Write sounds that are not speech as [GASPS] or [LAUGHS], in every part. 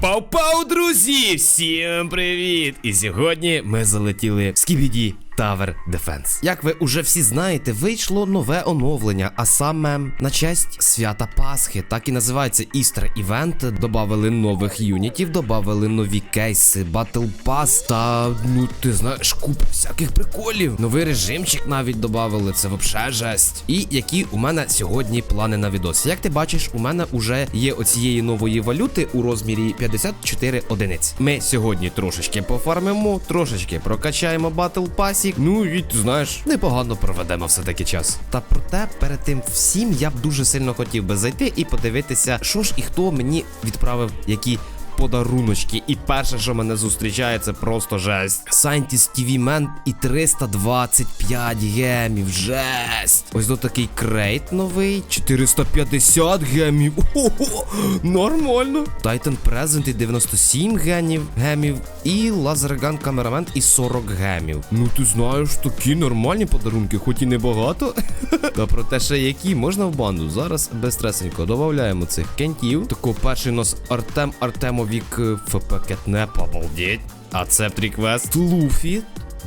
Пау-пау-пау, друзі! Всім привіт! І сьогодні ми залетіли в Скібіді Tower Defense. Як ви уже всі знаєте, вийшло нове оновлення, а саме на честь свята Пасхи. Так і називається Easter Event. Добавили нових юнітів, добавили нові кейси, Battle Pass та ну ти знаєш, купа всяких приколів. Новий режимчик навіть добавили. Це вообще жесть. І які у мене сьогодні плани на відос. Як ти бачиш, у мене уже є оцієї нової валюти у розмірі 54 одиниць. Ми сьогодні трошечки пофармимо, трошечки прокачаємо Battle Pass. Ну і ти знаєш, непогано проведемо все-таки час. Та проте перед тим всім я б дуже сильно хотів би зайти і подивитися, що ж і хто мені відправив які. Подаруночки, і перше, що мене зустрічає, це просто жесть. Scientist TV Man і 325 гемів. Жесть. Ось до такий крейт новий. 450 гемів. Ого, нормально. Titan Present і 97 генів, гемів. І Лазерган Камерамент і 40 гемів. Ну ти знаєш, такі нормальні подарунки, хоч і небагато. [LAUGHS] Та про те, ще які можна в банду. Зараз безстресенько додаємо цих кентів. Тако перший у нас Артем Артемовік е, ФП Кетнеп, обалдеть. А це Тріквест Луфі.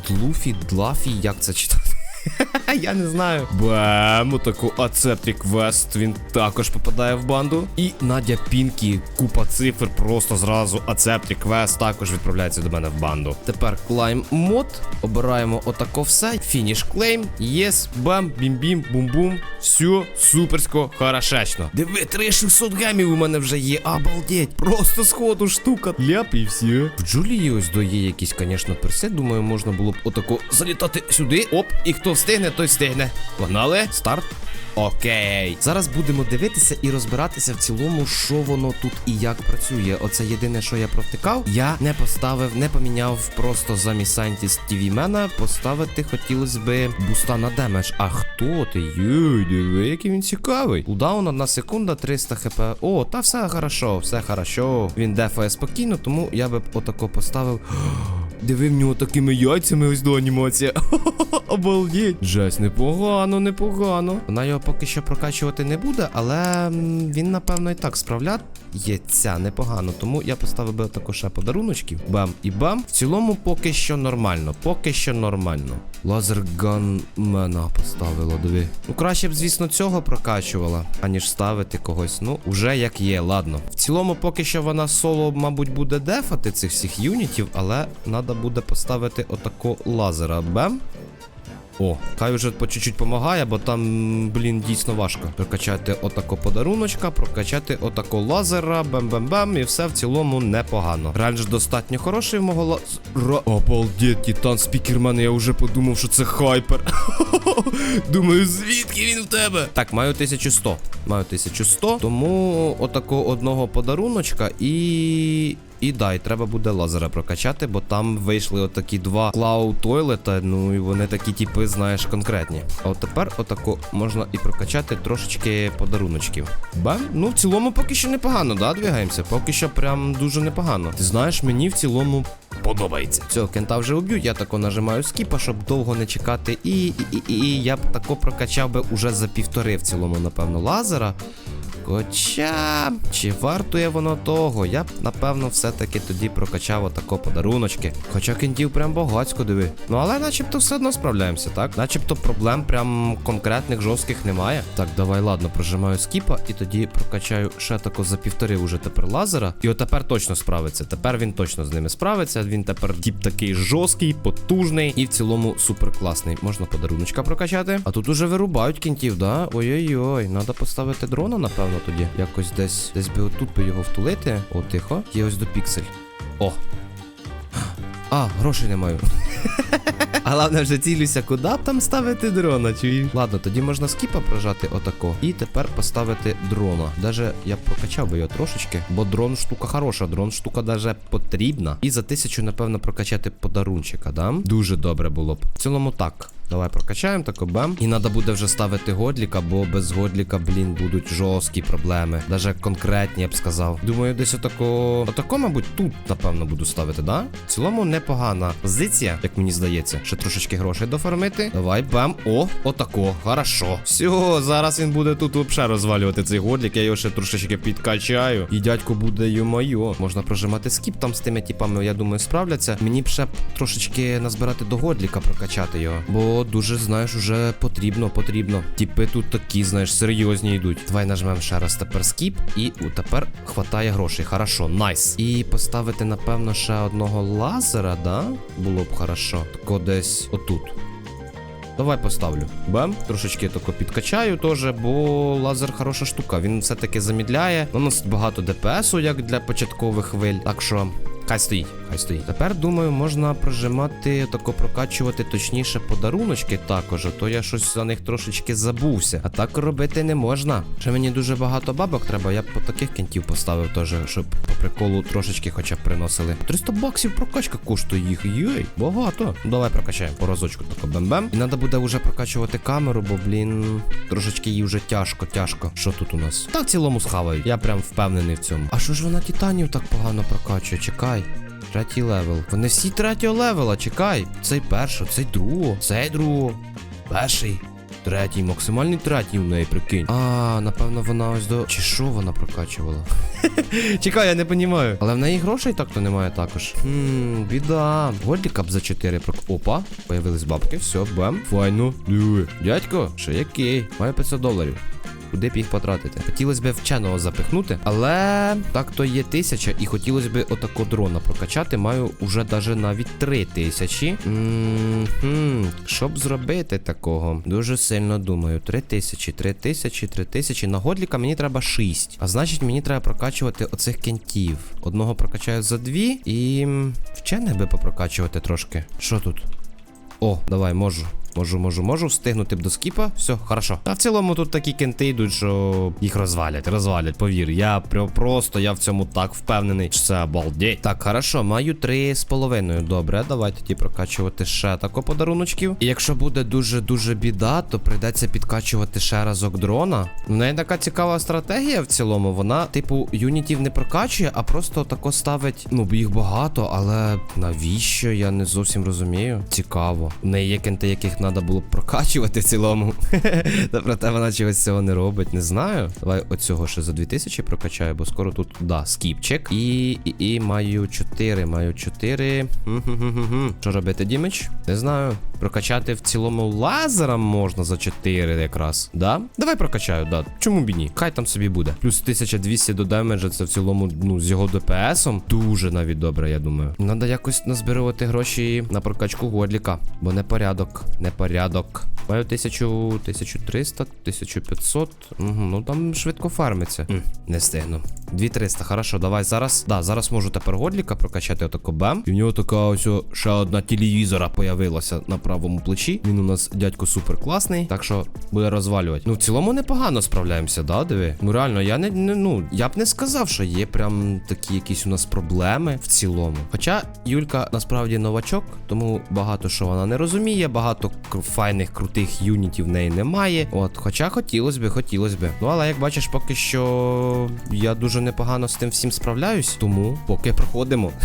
Длуфі, Длафі, як це читати? [LAUGHS] Я не знаю. Бем, отаку Ацептик Вест. Він також попадає в банду. І Надя Пінкі, купа цифр, просто зразу Ацептик Вест також відправляється до мене в банду. Тепер клайм мод. Обираємо отако все. Фініш клейм. Єс, бам, бім-бім, бум-бум. Все, суперсько, хорошечно. Диви, 3600 гемів у мене вже є. Обалдеть. Просто сходу штука. Ляп і все. В Джулії ось до є якісь, звісно, перси. Думаю, можна було б отако залітати сюди. Оп, і хто встигне, той встигне. Погнали, старт. Окей, зараз будемо дивитися і розбиратися в цілому, що воно тут і як працює. Оце єдине, що я провтикав. Я не поставив, не поміняв просто замість Scientist TV Мена Поставити хотілося би буста на демедж. А хто ти? Йой, диви, який він цікавий. Кулдаун одна секунда, 300 хп. О, та все хорошо, все хорошо. Він дефає спокійно, тому я би отако поставив. Диви в нього такими яйцями ось до анімація. [LAUGHS] Обалдеть. Жесть, непогано, непогано. Вона його поки що прокачувати не буде, але він, напевно, і так справляється непогано. Тому я поставив би отако ще подаруночків. Бам і бам. В цілому поки що нормально. Поки що нормально. Лазерган мена поставила, диви. Ну, краще б, звісно, цього прокачувала, аніж ставити когось. Ну, уже як є, ладно. В цілому, поки що вона соло, мабуть, буде дефати цих всіх юнітів, але треба буде поставити отако лазера. Бем. О, хай вже по чуть-чуть помагає, бо там, блін, дійсно важко. Прокачати отако подаруночка, прокачати отако лазера, бем-бем-бем, і все в цілому непогано. Рейндж достатньо хороший в мого лазера. Обалдеть, Титан Спікермен, я вже подумав, що це хайпер. [LAUGHS] Думаю, звідки він в тебе? Так, маю 1100. Маю 1100, тому отако одного подаруночка і. І дай, треба буде лазера прокачати, бо там вийшли отакі два клау тойлета, ну і вони такі, типи, знаєш, конкретні. А от тепер отако можна і прокачати трошечки подаруночків. Бам? Ну, в цілому поки що непогано, да, двигаємося? Поки що прям дуже непогано. Ти знаєш, мені в цілому подобається. Цього кента вже уб'ю, я тако нажимаю скіпа, щоб довго не чекати. І, і, і, і, і я б тако прокачав би уже за півтори в цілому, напевно, лазера. Хоча, чи вартує воно того? Я б, напевно, все-таки тоді прокачав отако подаруночки. Хоча кентів прям багацько диви. Ну але начебто все одно справляємося, так? Начебто проблем прям конкретних жорстких немає. Так, давай, ладно, прожимаю скіпа і тоді прокачаю ще тако за півтори уже тепер лазера. І от тепер точно справиться. Тепер він точно з ними справиться. Він тепер тип такий жорсткий, потужний і в цілому супер класний. Можна подаруночка прокачати. А тут уже вирубають кінтів, да? Ой-ой-ой, треба поставити дрона, напевно, тоді. Якось десь десь би отут би його втулити. О, тихо. Є ось до піксель. О. А, грошей не маю. [LAUGHS] А головне вже цілюся, куди б там ставити дрона, чуєш? Ладно, тоді можна скіпа прожати отако. І тепер поставити дрона. Даже я прокачав би його трошечки, бо дрон штука хороша, дрон штука даже потрібна. І за тисячу, напевно, прокачати подарунчика, да? Дуже добре було б. В цілому так. Давай прокачаємо тако бем. І треба буде вже ставити годліка, бо без годліка, блін, будуть жорсткі проблеми. Даже конкретні, я б сказав. Думаю, десь отако. Отако, мабуть, тут, напевно, буду ставити, да? В цілому непогана позиція, як мені здається. Ще трошечки грошей дофармити. Давай, бем. О, отако. Хорошо. Все, зараз він буде тут взагалі розвалювати цей годлік. Я його ще трошечки підкачаю. І дядько буде йо-майо. Можна прожимати скіп там з тими типами, я думаю, справляться. Мені б ще трошечки назбирати до годліка, прокачати його. Бо дуже, знаєш, уже потрібно, потрібно. Тіпи тут такі, знаєш, серйозні йдуть. Давай нажмемо ще раз тепер скіп. І у тепер хватає грошей. Хорошо, найс. І поставити, напевно, ще одного лазера, да? Було б хорошо. Тако десь отут. Давай поставлю. Бем. Трошечки тако підкачаю теж, бо лазер хороша штука. Він все-таки замідляє. Наносить багато ДПСу, як для початкових хвиль. Так що. Хай стоїть, хай стоїть. Тепер думаю, можна прожимати, тако прокачувати точніше подаруночки також, то я щось за них трошечки забувся. А так робити не можна. Ще мені дуже багато бабок треба, я б по таких кінтів поставив теж, щоб по приколу трошечки хоча б приносили. 300 баксів прокачка коштує їх. Йой, багато. Давай прокачаємо по разочку тако бем-бем. І треба буде вже прокачувати камеру, бо, блін, трошечки їй вже тяжко, тяжко. Що тут у нас? Та в цілому схавають. Я прям впевнений в цьому. А що ж вона титанів так погано прокачує? Чекай. Третій левел. Вони всі третього левела, чекай. Цей перший, цей другого, цей другого. Перший. Третій, максимальний третій у неї, прикинь. А, напевно, вона ось до. Чи що вона прокачувала? [LAUGHS] Чекай, я не понімаю. Але в неї грошей так-то немає також. Хм, біда. Годліка б за 4 прок. Опа, появились бабки, все, бем. Файно. Дядько, ще який? Маю 500 доларів. Куди б їх потратити? Хотілося б вченого запихнути, але так то є тисяча, і хотілося б отако дрона прокачати. Маю уже даже навіть три тисячі. М-хм, зробити такого? Дуже сильно думаю. Три тисячі, три тисячі, три тисячі. На годліка мені треба шість. А значить, мені треба прокачувати оцих кентів. Одного прокачаю за дві і вчених би попрокачувати трошки. Що тут? О, давай, можу. Можу, можу, можу встигнути б до скіпа. Все, хорошо. А в цілому тут такі кенти йдуть, що їх розвалять, розвалять, повір. Я просто я в цьому так впевнений. що Це обалдеть. Так, хорошо, маю три з половиною. Добре, давай тоді прокачувати ще тако подаруночків. І якщо буде дуже-дуже біда, то прийдеться підкачувати ще разок дрона. В неї така цікава стратегія в цілому. Вона, типу, юнітів не прокачує, а просто тако ставить. Ну, їх багато, але навіщо? Я не зовсім розумію. Цікаво. В неї є кенти, яких треба було прокачувати в цілому. [LAUGHS] Та проте вона чогось цього не робить. Не знаю. Давай оцього ще за 2000 прокачаю, бо скоро тут, да, скіпчик. І, і, і маю 4, маю 4. Що робити, Дімич? Не знаю. Прокачати в цілому лазером можна за 4 якраз. Да? Давай прокачаю, да. Чому б ні? Хай там собі буде. Плюс 1200 до демеджа, це в цілому, ну, з його DPS-ом. Дуже навіть добре, я думаю. Надо якось назбирувати гроші на прокачку годліка, бо непорядок. Непорядок. Маю 1000, 1300, 1500. Угу, ну там швидко фармиться. М, не встигну. 2300, хорошо, давай зараз. Да, зараз можу тепер годліка прокачати отако бем. І в нього така ось ще одна телевізора появилася правому плечі. Він у нас дядько супер класний, так що буде розвалювати. Ну, в цілому непогано справляємося, да, диви? Ну реально, я не, не ну, я б не сказав, що є прям такі якісь у нас проблеми в цілому. Хоча Юлька насправді новачок, тому багато що вона не розуміє, багато файних крутих юнітів в неї немає. От, хоча хотілося би, хотілося би. Ну але як бачиш, поки що я дуже непогано з тим всім справляюсь, тому поки проходимо. [LAUGHS]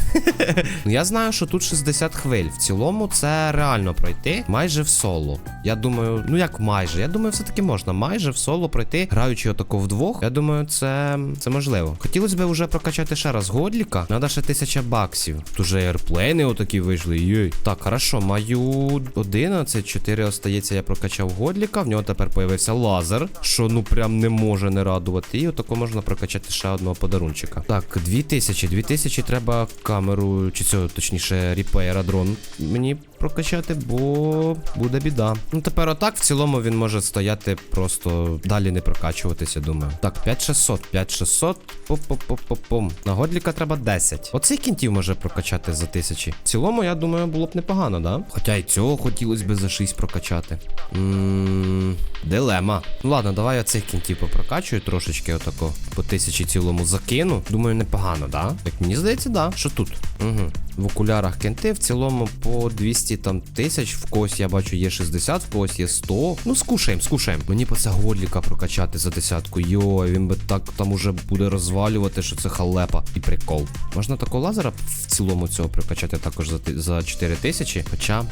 Ну я знаю, що тут 60 хвиль. В цілому це реально пройти майже в соло. Я думаю, ну як майже. Я думаю, все-таки можна майже в соло пройти, граючи отако вдвох. Я думаю, це, це можливо. Хотілося б вже прокачати ще раз годліка. Надо ще тисяча баксів. Тут уже ейрплейни отакі вийшли. Йой. Так, хорошо, маю 11, 4 остається, я прокачав годліка. В нього тепер появився лазер, що ну прям не може не радувати. І отако можна прокачати ще одного подарунчика. Так, 2000, 2000 треба камеру, чи цього, точніше, ріпеєра дрон мені прокачати, бо буде біда. Ну тепер отак в цілому він може стояти просто далі не прокачуватися, думаю. Так, 5600, 5600. Поп-поп-поп-пом. На годліка треба 10. Оцей кінтів може прокачати за тисячі. В цілому, я думаю, було б непогано, да? Хоча й цього хотілося б за 6 прокачати. Ммм. Дилема. Ну ладно, давай оцих кінтів попрокачую трошечки отако. По тисячі цілому закину. Думаю, непогано, да? Як мені здається, да. Що тут? Угу. В окулярах кенти в цілому по 200 там тисяч. В когось я бачу є 60, в когось є 100. Ну, скушаємо, скушаємо. Мені по це годліка прокачати за десятку. Йо, він би так там уже буде розвалювати, що це халепа і прикол. Можна такого лазера в цілому цього прокачати також за, за 4 тисячі. Хоча.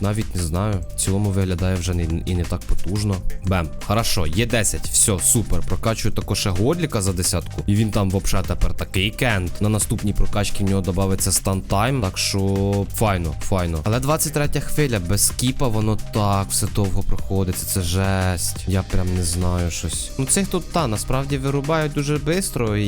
Навіть не знаю. В цілому виглядає вже не, і не так потужно. Бем, хорошо, є 10. Все, супер. Прокачую також ще годліка за десятку. І він там взагалі тепер такий кент. На наступній прокачці в нього додається стан тайм. Так що файно, файно. Але 23 хвиля без скіпа, воно так все довго проходиться. Це жесть. Я прям не знаю щось. Ну цих тут та насправді вирубають дуже швидко, і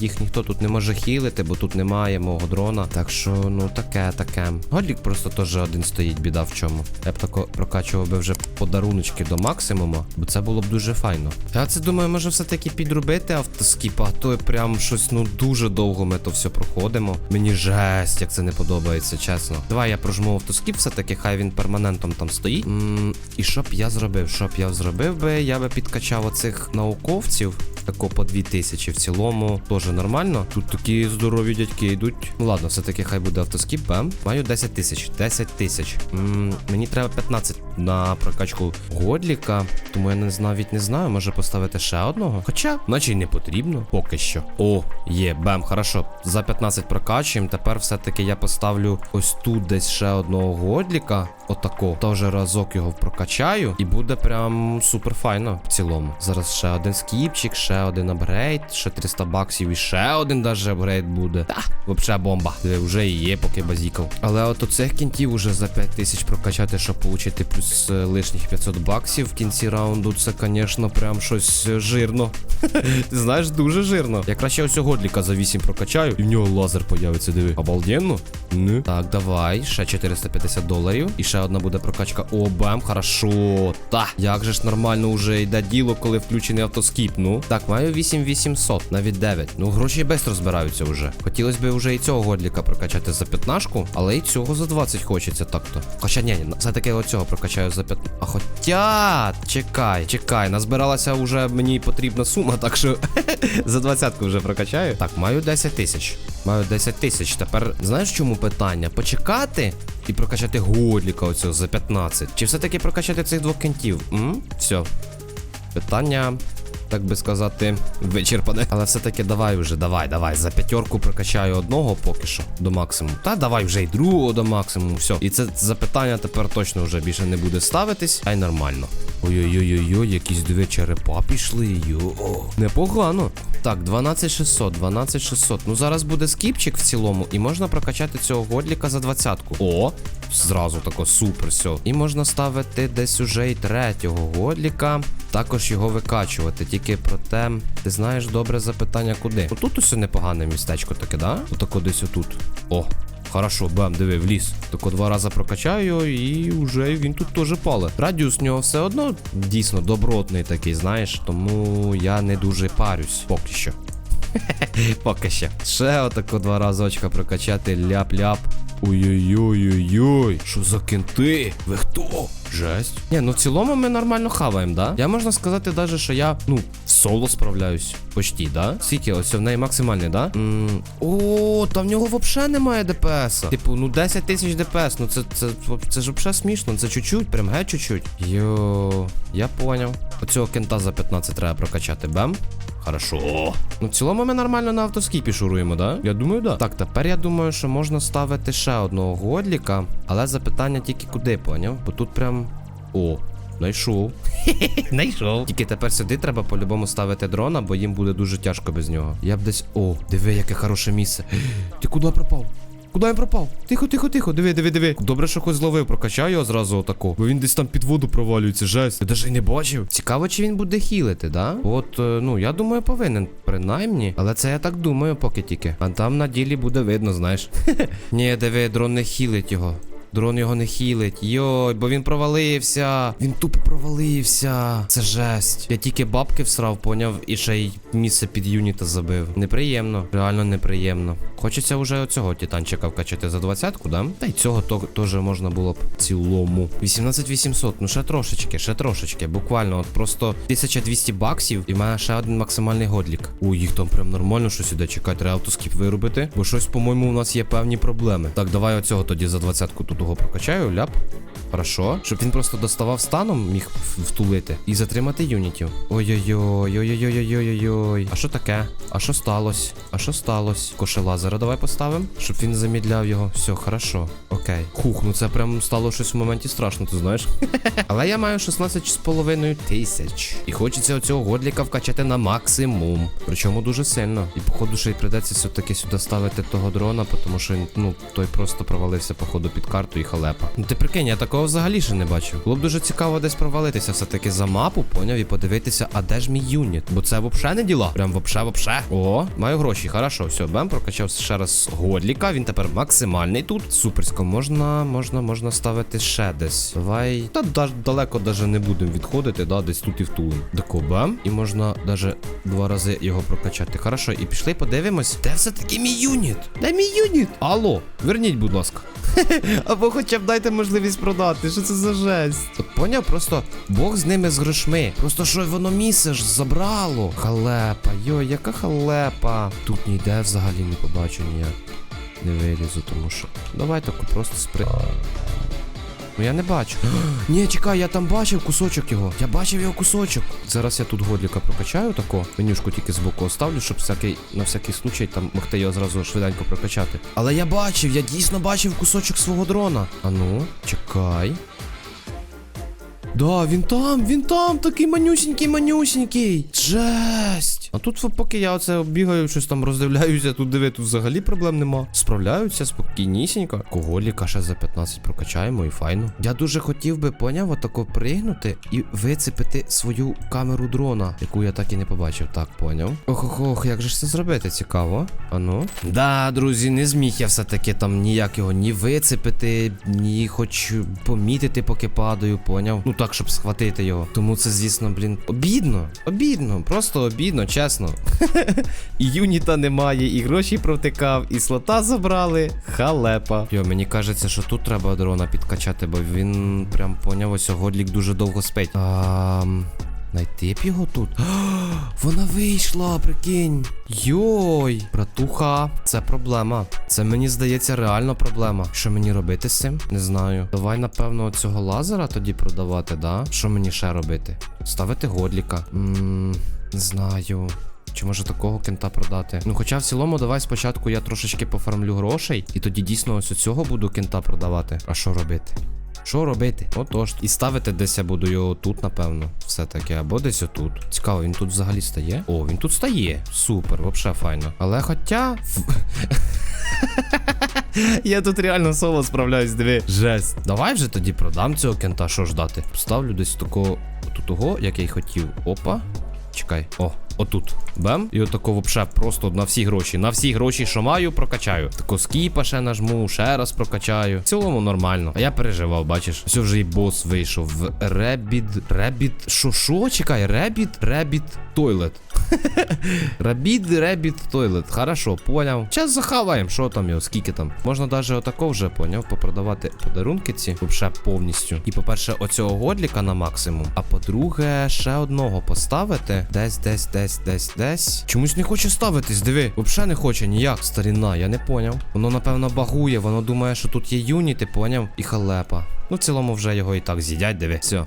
їх ніхто тут не може хілити, бо тут немає мого дрона. Так що, ну таке, таке. Годлік просто теж один стоїть, біда чому. Я б тако прокачував би вже подаруночки до максимуму, бо це було б дуже файно. Я це думаю, може все-таки підробити автоскіп, а то прям щось ну дуже довго ми то все проходимо. Мені жесть, як це не подобається, чесно. Давай я прожму автоскіп, все-таки хай він перманентом там стоїть. м і що б я зробив? Що б я зробив би? Я би підкачав оцих науковців. Тако по 2000 в цілому теж нормально. Тут такі здорові дядьки йдуть. Ну ладно, все-таки хай буде автоскіп. Бем. Маю 10 тисяч. 10 тисяч. Мені треба 15 на прокачку Годліка. Тому я не навіть не знаю, може поставити ще одного. Хоча, наче й не потрібно. Поки що. О, є, бем, хорошо. За 15 прокачуємо. Тепер все-таки я поставлю ось тут десь ще одного Годліка. Отако. Тоже разок його прокачаю. І буде прям супер файно в цілому. Зараз ще один скіпчик, ще один апгрейд, ще 300 баксів і ще один даже апгрейд буде. Та, вообще бомба. Диви, вже і є, поки базікав. Але от оцих кінтів уже за 5 тисяч прокачати, щоб отримати плюс е, лишніх 500 баксів в кінці раунду. Це, звісно, прям щось е, жирно. Ти [LAUGHS] знаєш, дуже жирно. Я краще ось годліка за 8 прокачаю, і в нього лазер появиться, диви. Обалденно? Ну. Так, давай, ще 450 доларів. І ще одна буде прокачка. О, бам, хорошо. Та, як же ж нормально вже йде діло, коли включений автоскіп. Ну. Так, маю 8800, навіть 9. Ну, гроші швидко збираються вже. Хотілося б вже і цього годліка прокачати за 15, але і цього за 20 хочеться так-то. Хоча ні, ні, все-таки оцього прокачаю за 15. А хоча, чекай, чекай, назбиралася вже мені потрібна сума, так що [LAUGHS] за 20 вже прокачаю. Так, маю 10 тисяч. Маю 10 тисяч. Тепер знаєш чому питання? Почекати і прокачати годліка оцього за 15. Чи все-таки прокачати цих двох кентів? М? Все. Питання. Так би сказати, вичерпане. Але все-таки давай вже, давай, давай. За п'ятерку прокачаю одного поки що до максимуму. Та давай вже й другого до максимуму. Все. І це запитання тепер точно вже більше не буде ставитись, а й нормально. Ой-ой-ой-ой, якісь дві черепа пішли. Йо. Непогано. Так, 12600, 12600. Ну зараз буде скіпчик в цілому, і можна прокачати цього годліка за двадцятку. О! Зразу тако супер, все. І можна ставити десь уже і третього годліка. Також його викачувати. Тільки проте, ти знаєш добре запитання куди. Отут усе непогане містечко таке, да? Отако десь отут. О. Хорошо, бам, диви, в ліс. Тако два рази прокачаю, і вже він тут теж пале. Радіус в нього все одно дійсно добротний такий, знаєш, тому я не дуже парюсь поки що. [LAUGHS] Поки що. Ще отако два разочка прокачати ляп-ляп. Ой-ой-ой-ой-ой, що за кенти? Ви хто? Жесть. Ні, ну в цілому ми нормально хаваємо, да? Я можна сказати даже, що я, ну, в соло справляюсь. Почти, да? Скільки, ось в неї максимальний, да? м О, там в нього взагалі немає ДПС. Типу, ну 10 тисяч ДПС, ну це, це, це ж взагалі смішно, це чуть-чуть, прям геть чуть-чуть. Йо, я поняв. Оцього кента за 15 треба прокачати, бем. Хорошо. Ну, в цілому ми нормально на автоскіпі шуруємо, да? Я думаю, да. Так, тепер я думаю, що можна ставити ще одного годліка, але запитання тільки куди, поняв? Бо тут прям. О, знайшов. [LAUGHS] Найшов. Тільки тепер сюди треба по-любому ставити дрона, бо їм буде дуже тяжко без нього. Я б десь. О, диви, яке хороше місце. [GASPS] Ти куди пропав? Куди він пропав? Тихо, тихо, тихо. Диви, диви, диви. Добре, що хоч зловив, прокачаю його зразу отаку. Бо він десь там під воду провалюється, жесть. Я даже не бачив. Цікаво, чи він буде хілити, да? От, е, ну, я думаю, повинен, принаймні. Але це я так думаю, поки тільки. А там на ділі буде видно, знаєш. [LAUGHS] Ні, диви, дрон не хілить його. Дрон його не хілить. Йой, бо він провалився. Він тупо провалився. Це жесть. Я тільки бабки всрав, поняв, і ще й місце під юніта забив. Неприємно, реально неприємно. Хочеться вже оцього титанчика вкачати за двадцятку, да? Та й цього теж можна було б цілому. 18800, ну ще трошечки, ще трошечки. Буквально, от просто 1200 баксів і мене ще один максимальний годлік. Ой, їх там прям нормально щось іде. Чекай, треба виробити. Бо щось, по-моєму, у нас є певні проблеми. Так, давай оцього тоді за двадцятку тут того прокачаю, ляп. Хорошо. Щоб він просто доставав станом, міг втулити і затримати юнітів. Ой-ой-ой, ой-ой-ой-ой-ой-ой. А що таке? А що сталося? А що сталося? Коше лазера давай поставимо, щоб він замідляв його. Все, хорошо. Окей. Хух, ну це прям стало щось в моменті страшно, ти знаєш. [LAUGHS] Але я маю 16,5 тисяч. І хочеться оцього годліка вкачати на максимум. Причому дуже сильно. І походу ще й придеться все-таки сюди ставити того дрона, тому що ну той просто провалився, походу, під карту і халепа. Ну ти прикинь, я такого взагалі ще не бачив. Було б дуже цікаво десь провалитися все-таки за мапу, поняв, і подивитися, а де ж мій юніт. Бо це вообще не діла. Прям вообще, вообще. О, маю гроші, хорошо, все, бем, прокачав ще раз годліка. Він тепер максимальний тут. Суперсько, можна, можна, можна ставити ще десь. Давай. Та да, далеко даже не будемо відходити, да, десь тут і втулим. Тако бем. І можна даже два рази його прокачати. Хорошо, і пішли, подивимось. Де все-таки мій юніт? Де мій юніт? Алло, верніть, будь ласка. [LAUGHS] Або хоча б дайте можливість продати. Що це за жесть? От поняв, просто Бог з ними з грошми. Просто що воно місце ж забрало. Халепа, йой, яка халепа. Тут ніде взагалі не побачу ніяк. Не вилізу, тому що. Давай таку просто спри. Ну я не бачу. [GASPS] Ні, чекай, я там бачив кусочок його. Я бачив його кусочок. Зараз я тут годліка прокачаю тако. Менюшку тільки збоку оставлю, щоб всякий, на всякий случай там могти його зразу швиденько прокачати. Але я бачив, я дійсно бачив кусочок свого дрона. А ну, чекай. Да, він там, він там, такий манюсінький, манюсінький. Жесть. А тут, поки я оце бігаю, щось там роздивляюся, тут диви, тут взагалі проблем нема. Справляються спокійнісінько. Коголіка ще за 15 прокачаємо і файно. Я дуже хотів би, поняв, отако пригнути і вицепити свою камеру дрона, яку я так і не побачив. Так, поняв. Ох, ох, ох, як же ж це зробити? Цікаво. Ану. Да, друзі, не зміг я все-таки там ніяк його ні вицепити, ні хоч помітити, поки падаю, поняв. Ну так, щоб схватити його. Тому це, звісно, блін, обідно. Обідно, просто обідно, чесно. [LAUGHS] І юніта немає, і гроші протикав, і слота забрали. Халепа. Йо, мені кажеться, що тут треба дрона підкачати, бо він прям поняв, ось годлік дуже довго спить. А, Найти б його тут. [GASPS] Вона вийшла, прикинь. Йой, братуха, це проблема. Це мені здається реально проблема. Що мені робити з цим? Не знаю. Давай, напевно, цього лазера тоді продавати, да? Що мені ще робити? Ставити годліка. Ммм, не знаю. Чи може такого кента продати? Ну, хоча в цілому, давай спочатку я трошечки пофармлю грошей, і тоді дійсно ось цього буду кента продавати. А що робити? Що робити? Отож. І ставити десь я буду його тут, напевно. Все-таки, або десь отут. Цікаво, він тут взагалі стає? О, він тут стає. Супер, вообще файно. Але хоча. [LAUGHS] Я тут реально соло справляюсь, диви. Жесть. Давай вже тоді продам цього кента, що ж дати? Поставлю десь такого. Тут того, як я й хотів. Опа. Чекай. О, отут. Бем. І отако вообще просто на всі гроші. На всі гроші, що маю, прокачаю. Тако скіпа ще нажму, ще раз прокачаю. В цілому нормально. А я переживав, бачиш. Все вже і бос вийшов. Ребід. Ребід. Що, що? Чекай, Ребід, Ребід Тойлет. Рабід, Ребід, Тойлет. Хорошо, поняв. Час захаваємо, що там його, скільки там. Можна даже отако вже, поняв, попродавати подарунки ці, вообще повністю. І, по-перше, оцього годліка на максимум. А по-друге, ще одного поставити. Десь, десь, десь, десь, десь. Чомусь не хоче ставитись, диви. Вообще не хоче ніяк, старіна, я не поняв. Воно, напевно, багує, воно думає, що тут є юніти, поняв? І халепа. Ну, в цілому вже його і так з'їдять, диви. Все.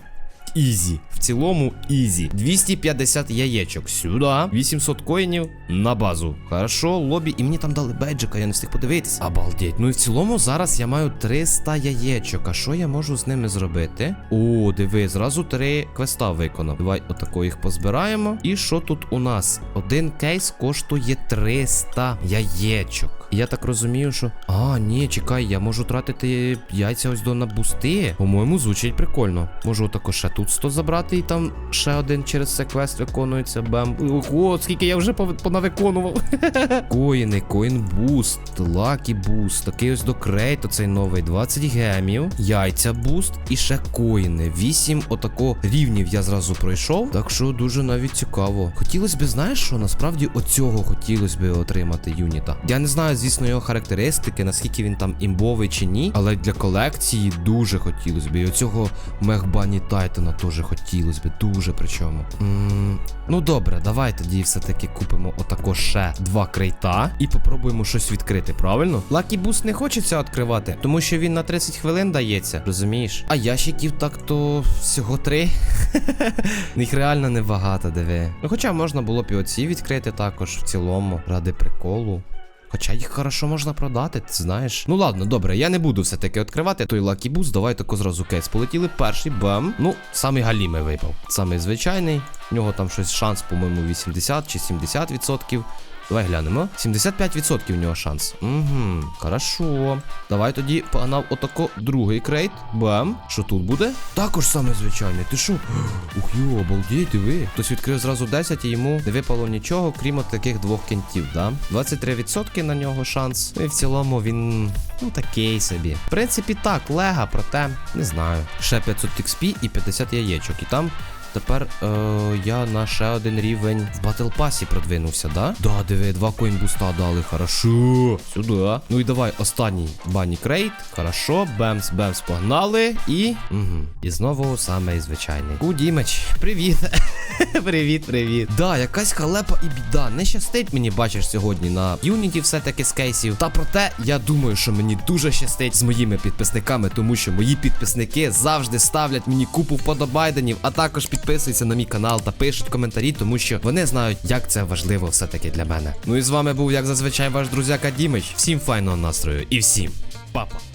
Ізі. В цілому ізі. 250 яєчок сюди. 800 коїнів на базу. Хорошо, лобі. І мені там дали бейджика, я не встиг подивитись. Обалдеть. Ну і в цілому зараз я маю 300 яєчок. А що я можу з ними зробити? О, диви, зразу три квеста виконав. Давай отако їх позбираємо. І що тут у нас? Один кейс коштує 300 яєчок. Я так розумію, що. А, ні, чекай, я можу тратити яйця ось до на бусти. По-моєму, звучить прикольно. Можу отако ще тут тут 100 забрати, і там ще один через це квест виконується. Бем. Ого, скільки я вже понавиконував. [LAUGHS] Коїни, коін буст, лакі буст, такий ось до крейт, оцей новий 20 гемів, яйця буст і ще коїни. 8 отако рівнів я зразу пройшов. Так що дуже навіть цікаво. Хотілося б, знаєш, що насправді оцього хотілося б отримати юніта. Я не знаю, звісно, його характеристики, наскільки він там імбовий чи ні, але для колекції дуже хотілося б. І оцього Мехбані Тайтана теж хотілося б, дуже причому. м ну добре, давай тоді все-таки купимо отако ще два крейта і попробуємо щось відкрити, правильно? Лакі буст не хочеться відкривати, тому що він на 30 хвилин дається, розумієш? А ящиків так то всього три. [LAUGHS] Їх реально небагато, диви. Ну хоча можна було б і оці відкрити також в цілому, ради приколу. Хоча їх хорошо можна продати, ти знаєш. Ну ладно, добре, я не буду все-таки відкривати той Boost. Давай тако зразу кейс. Полетіли перший бам. Ну, самий галімий випав. Самий звичайний. У нього там щось шанс, по-моєму, 80 чи 70%. Давай глянемо. 75% у нього шанс. Угу, хорошо. Давай тоді погнав отако другий крейт. Бам. Що тут буде? Також саме звичайний. Ти що? [GASPS] Ух йо, обалдеть, диви. Хтось відкрив зразу 10 і йому не випало нічого, крім от таких двох кентів, да? 23% на нього шанс. Ну і в цілому він. Ну такий собі. В принципі, так, лега, проте не знаю. Ще 500 XP і 50 яєчок. І там Тепер е, я на ще один рівень в Батл Пасі продвинувся, да? Да, диви, два коінбуста дали, хорошо. Сюди. Ну і давай, останній бані крейт. Хорошо, бемс, бемс, погнали. І. Угу. І знову саме звичайний. У привіт. [LAUGHS] привіт, привіт. Да, якась халепа і біда. Не щастить мені, бачиш, сьогодні на Юніті все-таки з кейсів. Та проте, я думаю, що мені дуже щастить з моїми підписниками, тому що мої підписники завжди ставлять мені купу вподобайденів, а також підписуються на мій канал та пишуть коментарі, тому що вони знають, як це важливо все-таки для мене. Ну і з вами був, як зазвичай, ваш друзяка Дімич. Всім файного настрою і всім па-па.